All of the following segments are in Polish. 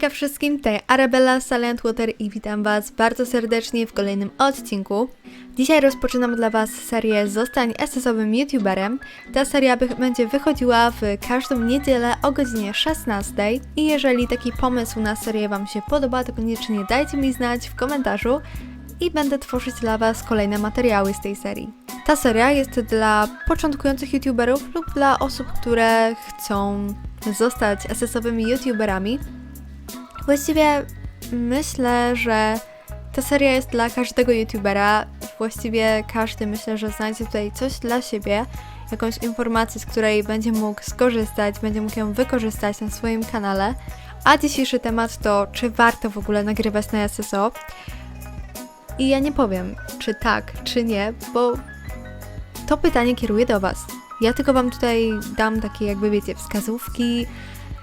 Hejka wszystkim, tutaj Arabella Silent Water i witam Was bardzo serdecznie w kolejnym odcinku. Dzisiaj rozpoczynam dla Was serię Zostań SS-owym YouTuberem. Ta seria będzie wychodziła w każdą niedzielę o godzinie 16 i jeżeli taki pomysł na serię Wam się podoba, to koniecznie dajcie mi znać w komentarzu i będę tworzyć dla Was kolejne materiały z tej serii. Ta seria jest dla początkujących YouTuberów lub dla osób, które chcą zostać SS-owymi YouTuberami. Właściwie myślę, że ta seria jest dla każdego youtubera. Właściwie każdy myślę, że znajdzie tutaj coś dla siebie, jakąś informację, z której będzie mógł skorzystać, będzie mógł ją wykorzystać na swoim kanale. A dzisiejszy temat to, czy warto w ogóle nagrywać na SSO. I ja nie powiem, czy tak, czy nie, bo to pytanie kieruję do Was. Ja tylko Wam tutaj dam takie, jakby wiecie, wskazówki,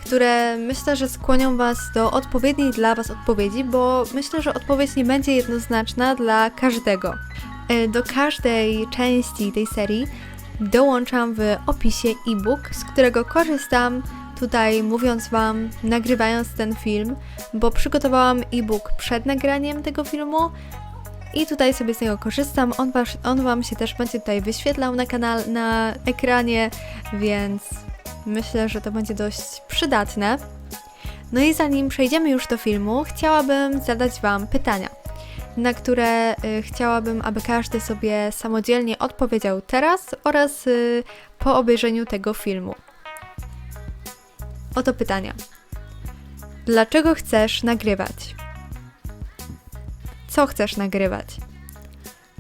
które myślę, że skłonią Was do odpowiedniej dla Was odpowiedzi, bo myślę, że odpowiedź nie będzie jednoznaczna dla każdego. E, Do każdej części tej serii dołączam w opisie e-book, z którego korzystam tutaj mówiąc Wam, nagrywając ten film, bo przygotowałam e-book przed nagraniem tego filmu i tutaj sobie z niego korzystam. On, was, on Wam się też będzie tutaj wyświetlał na kanale, na ekranie, więc myślę, że to będzie dość przydatne. No i zanim przejdziemy już do filmu, chciałabym zadać Wam pytania, na które y, chciałabym, aby każdy sobie samodzielnie odpowiedział teraz oraz y, po obejrzeniu tego filmu. Oto pytania. Dlaczego chcesz nagrywać? Co chcesz nagrywać?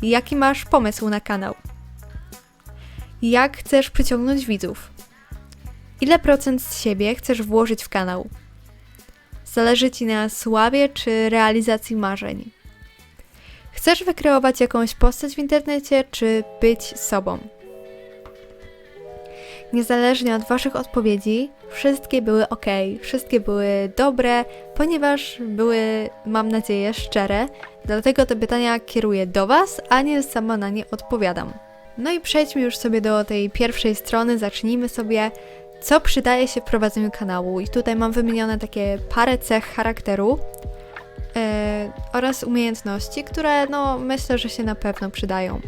Jaki masz pomysł na kanał? Jak chcesz przyciągnąć widzów? Ile procent z siebie chcesz włożyć w kanał? Zależy Ci na sławie czy realizacji marzeń? Chcesz wykreować jakąś postać w internecie, czy być sobą? Niezależnie od Waszych odpowiedzi, wszystkie były ok, wszystkie były dobre, ponieważ były, mam nadzieję, szczere. Dlatego te pytania kieruję do Was, a nie sama na nie odpowiadam. No i przejdźmy już sobie do tej pierwszej strony, zacznijmy sobie co przydaje się w prowadzeniu kanału. I tutaj mam wymienione takie parę cech charakteru e, oraz umiejętności, które no myślę, że się na pewno przydają.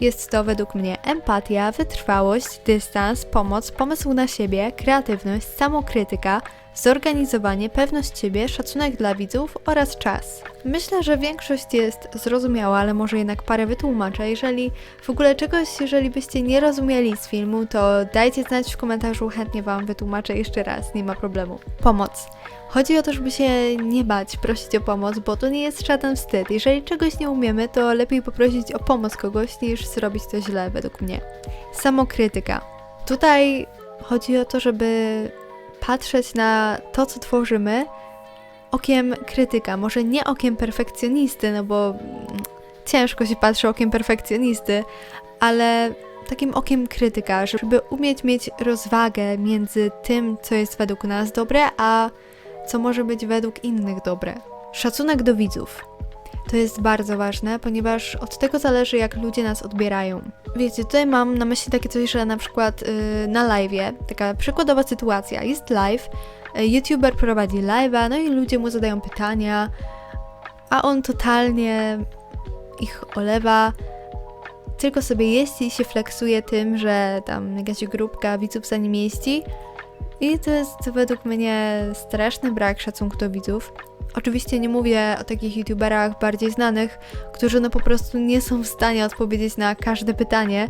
Jest to według mnie empatia, wytrwałość, dystans, pomoc, pomysł na siebie, kreatywność, samokrytyka, zorganizowanie, pewność siebie, szacunek dla widzów oraz czas. Myślę, że większość jest zrozumiała, ale może jednak parę wytłumaczę. Jeżeli w ogóle czegoś, jeżeli byście nie rozumieli z filmu, to dajcie znać w komentarzu, chętnie Wam wytłumaczę jeszcze raz, nie ma problemu. Pomoc. Chodzi o to, żeby się nie bać, prosić o pomoc, bo to nie jest żaden wstyd. Jeżeli czegoś nie umiemy, to lepiej poprosić o pomoc kogoś, niż zrobić to źle, według mnie. Samokrytyka. Tutaj chodzi o to, żeby patrzeć na to, co tworzymy, okiem krytyka. Może nie okiem perfekcjonisty, no bo mm, ciężko się patrzy okiem perfekcjonisty, ale takim okiem krytyka, żeby umieć mieć rozwagę między tym, co jest według nas dobre, a co może być według innych dobre. Szacunek do widzów. To jest bardzo ważne, ponieważ od tego zależy, jak ludzie nas odbierają. Wiecie, tutaj mam na myśli takie coś, że na przykład yy, na live'ie, taka przykładowa sytuacja, jest live, y, youtuber prowadzi live'a, no i ludzie mu zadają pytania, a on totalnie ich olewa, tylko sobie jeździ i się flexuje tym, że tam jakaś grupka widzów za nim jeździ. I to jest według mnie straszny brak szacunku do widzów. Oczywiście nie mówię o takich youtuberach bardziej znanych, którzy no po prostu nie są w stanie odpowiedzieć na każde pytanie,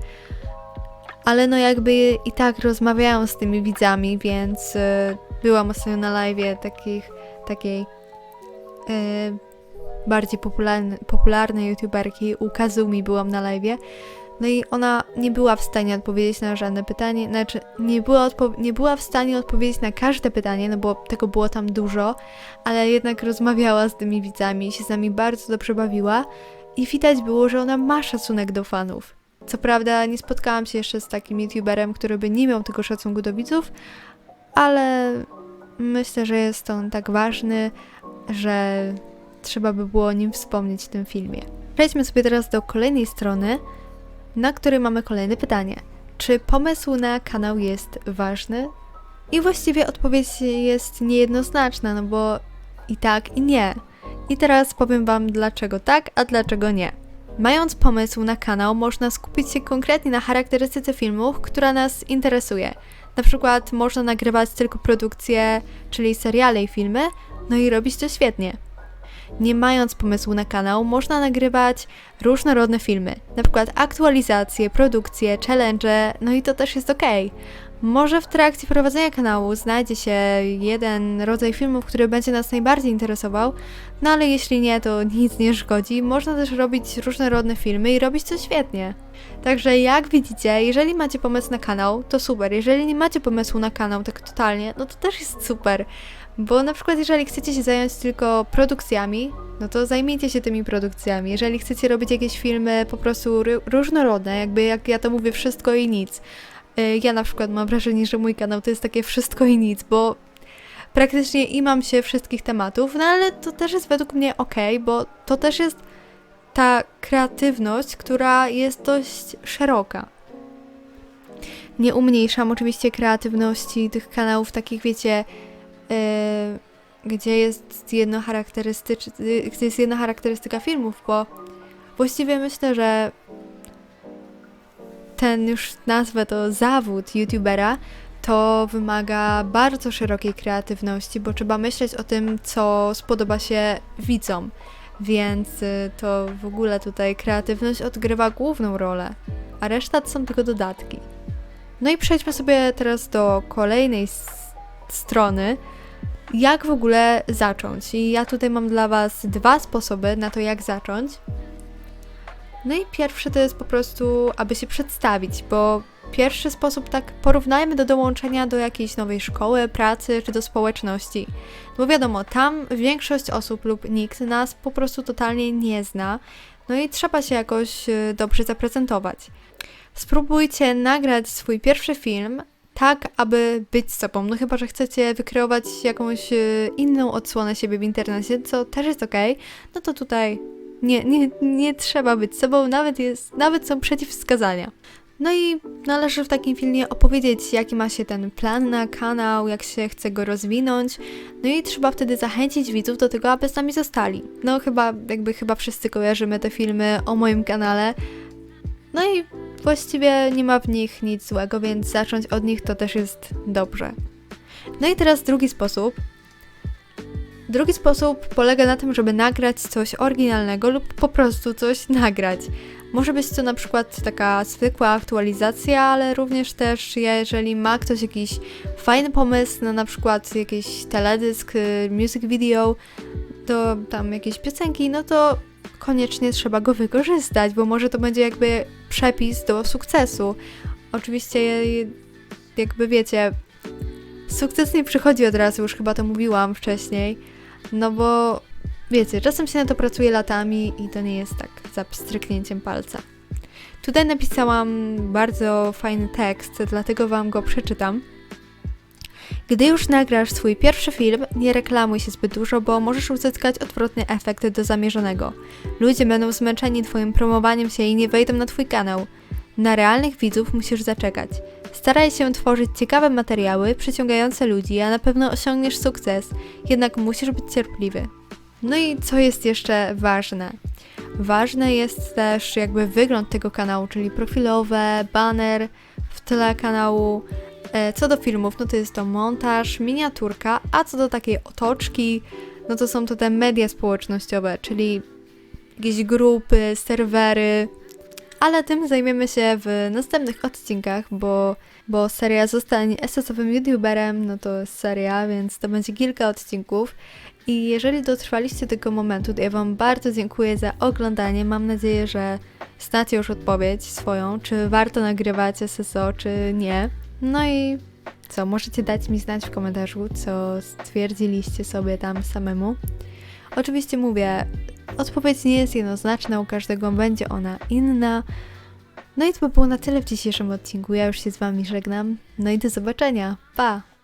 ale no jakby i tak rozmawiają z tymi widzami, więc y, byłam ostatnio na live takich, takiej y, bardziej popularny, popularnej youtuberki, u Kazumi byłam na live. No i ona nie była w stanie odpowiedzieć na żadne pytanie, znaczy nie była, nie była w stanie odpowiedzieć na każde pytanie, no bo tego było tam dużo, ale jednak rozmawiała z tymi widzami się z nami bardzo dobrze bawiła i widać było, że ona ma szacunek do fanów. Co prawda nie spotkałam się jeszcze z takim youtuberem, który by nie miał tego szacunku do widzów, ale myślę, że jest on tak ważny, że trzeba by było o nim wspomnieć w tym filmie. Przejdźmy sobie teraz do kolejnej strony, na której mamy kolejne pytanie. Czy pomysł na kanał jest ważny? I właściwie odpowiedź jest niejednoznaczna, no bo i tak, i nie. I teraz powiem Wam dlaczego tak, a dlaczego nie. Mając pomysł na kanał, można skupić się konkretnie na charakterystyce filmów, która nas interesuje. Na przykład można nagrywać tylko produkcje, czyli seriale i filmy, no i robić to świetnie. Nie mając pomysłu na kanał, można nagrywać różnorodne filmy, na przykład aktualizacje, produkcje, challenge, no i to też jest ok. Może w trakcie prowadzenia kanału znajdzie się jeden rodzaj filmów, który będzie nas najbardziej interesował, no ale jeśli nie, to nic nie szkodzi. Można też robić różnorodne filmy i robić to świetnie. Także jak widzicie, jeżeli macie pomysł na kanał, to super. Jeżeli nie macie pomysłu na kanał tak totalnie, no to też jest super. Bo na przykład jeżeli chcecie się zająć tylko produkcjami, no to zajmijcie się tymi produkcjami. Jeżeli chcecie robić jakieś filmy po prostu ró- różnorodne, jakby jak ja to mówię, wszystko i nic. Y, Ja na przykład mam wrażenie, że mój kanał to jest takie wszystko i nic, bo praktycznie imam się wszystkich tematów, no ale to też jest według mnie ok, bo to też jest ta kreatywność, która jest dość szeroka. Nie umniejszam oczywiście kreatywności tych kanałów takich, wiecie, gdzie jest yy, gdzie jest jedna charakterystyka filmów, bo właściwie myślę, że ten już nazwę to zawód youtubera, to wymaga bardzo szerokiej kreatywności, bo trzeba myśleć o tym, co spodoba się widzom. Więc y, to w ogóle tutaj kreatywność odgrywa główną rolę, a reszta to są tylko dodatki. No i przejdźmy sobie teraz do kolejnej strony. Jak w ogóle zacząć? I ja tutaj mam dla Was dwa sposoby na to, jak zacząć. No i pierwszy to jest po prostu, aby się przedstawić, bo pierwszy sposób tak porównajmy do dołączenia do jakiejś nowej szkoły, pracy czy do społeczności. Bo wiadomo, tam większość osób lub nikt nas po prostu totalnie nie zna, no i trzeba się jakoś y, dobrze zaprezentować. Spróbujcie nagrać swój pierwszy film tak, aby być sobą. No chyba, że chcecie wykreować jakąś y, inną odsłonę siebie w internecie, co też jest ok, no to tutaj nie, nie, nie trzeba być sobą, nawet, jest, nawet są przeciwwskazania. No i należy w takim filmie opowiedzieć, jaki ma się ten plan na kanał, jak się chce go rozwinąć. No i trzeba wtedy zachęcić widzów do tego, aby z nami zostali. No chyba, jakby chyba wszyscy kojarzymy te filmy o moim kanale. No i właściwie nie ma w nich nic złego, więc zacząć od nich to też jest dobrze. No i teraz drugi sposób. Drugi sposób polega na tym, żeby nagrać coś oryginalnego lub po prostu coś nagrać. Może być to na przykład taka zwykła aktualizacja, ale również też jeżeli ma ktoś jakiś fajny pomysł na na przykład jakiś teledysk, y, music video, do tam jakieś piosenki, no to koniecznie trzeba go wykorzystać, bo może to będzie jakby przepis do sukcesu. Oczywiście jakby wiecie, sukces nie przychodzi od razu, już chyba to mówiłam wcześniej, no bo wiecie, czasem się na to pracuje latami i to nie jest tak za pstryknięciem palca. Tutaj napisałam bardzo fajny tekst, dlatego Wam go przeczytam. Gdy już nagrasz swój pierwszy film, nie reklamuj się zbyt dużo, bo możesz uzyskać odwrotny efekt do zamierzonego. Ludzie będą zmęczeni Twoim promowaniem się i nie wejdą na Twój kanał. Na realnych widzów musisz zaczekać. Staraj się tworzyć ciekawe materiały, przyciągające ludzi, a na pewno osiągniesz sukces, jednak musisz być cierpliwy. No i co jest jeszcze ważne? Ważne jest też jakby wygląd tego kanału, czyli profilowe, banner w tle kanału. E, Co do filmów, no to jest to montaż, miniaturka, a co do takiej otoczki, no to są to te media społecznościowe, czyli jakieś grupy, serwery, ale tym zajmiemy się w następnych odcinkach, bo, bo seria Zostań SS-owym youtuberem, no to jest seria, więc to będzie kilka odcinków. I jeżeli dotrwaliście do tego momentu, to ja Wam bardzo dziękuję za oglądanie. Mam nadzieję, że znacie już odpowiedź swoją, czy warto nagrywać SSO, czy nie. No i co, możecie dać mi znać w komentarzu, co stwierdziliście sobie tam samemu. Oczywiście mówię, odpowiedź nie jest jednoznaczna, u każdego będzie ona inna. No i to by było na tyle w dzisiejszym odcinku. Ja już się z Wami żegnam. No i do zobaczenia. Pa!